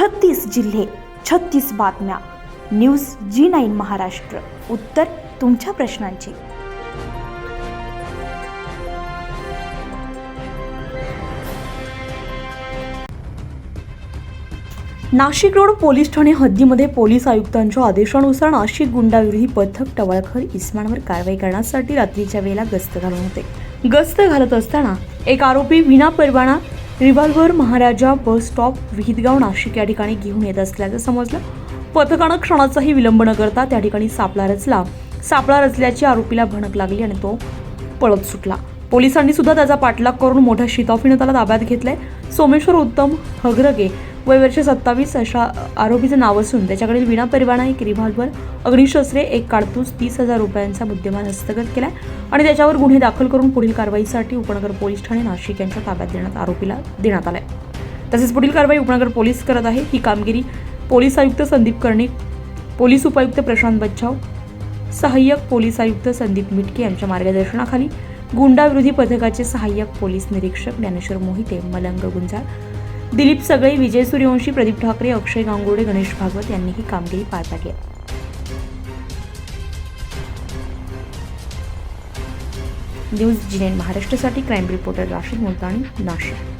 छत्तीस जिल्हे छत्तीस बातम्या. News G nine Maharashtra. उत्तर तुमच्या प्रश्नांची. नाशिक रोड पोलीस ठाणे हद्दीमध्ये पोलीस आयुक्तांच्या आदेशानुसार नाशिक गुंडाविरोधी पथक टवळखर इस्मानवर कारवाई करण्यासाठी रात्रीच्या वेळेला गस्त घालून होते. गस्त घालत असताना एक आरोपी विना परवाना revolver Maharaja bus stop Vihitgaon Nashik या ठिकाणी घेऊन येत असल्याचं समजलं. पथकानं क्षणाचाही विलंब न करता त्या ठिकाणी सापळा रचला. सापळा रचल्याची आरोपीला भणक लागली आणि तो पळत सुटला. पोलिसांनी सुद्धा त्याचा पाठलाग करून मोठ्या शिताफीनं त्याला ताब्यात घेतलंय. सोमेश्वर उत्तम हगरगे वय वर्ष सत्तावीस अशा आरोपीचं नाव असून त्याच्याकडील विना परवाना एक रिव्हॉल्व्हर अग्निशस्त्रे एक काडतूस तीस हजार रुपयांचा मुद्देमाल हस्तगत केला आणि त्याच्यावर गुन्हे दाखल करून पुढील कारवाईसाठी उपनगर पोलीस ठाणे नाशिक यांच्या ताब्यात देण्यात आरोपीला देण्यात आलाय. तसेच पुढील कारवाई उपनगर पोलीस करत आहे. ही कामगिरी पोलीस आयुक्त संदीप कर्णिक पोलीस उपायुक्त प्रशांत बच्छाव सहाय्यक पोलीस आयुक्त संदीप मिटके यांच्या मार्गदर्शनाखाली गुंडाविरोधी पथकाचे सहाय्यक पोलीस निरीक्षक ज्ञानेश्वर मोहिते मलंग गुंजाळ दिलीप सगळे विजय सूर्यवंशी प्रदीप ठाकरे अक्षय गांगुर्डे गणेश भागवत यांनी ही कामगिरी पार पाडली आहे. न्यूज जिनेन महाराष्ट्रासाठी क्राईम रिपोर्टर राशीद मुलतानी नाशिक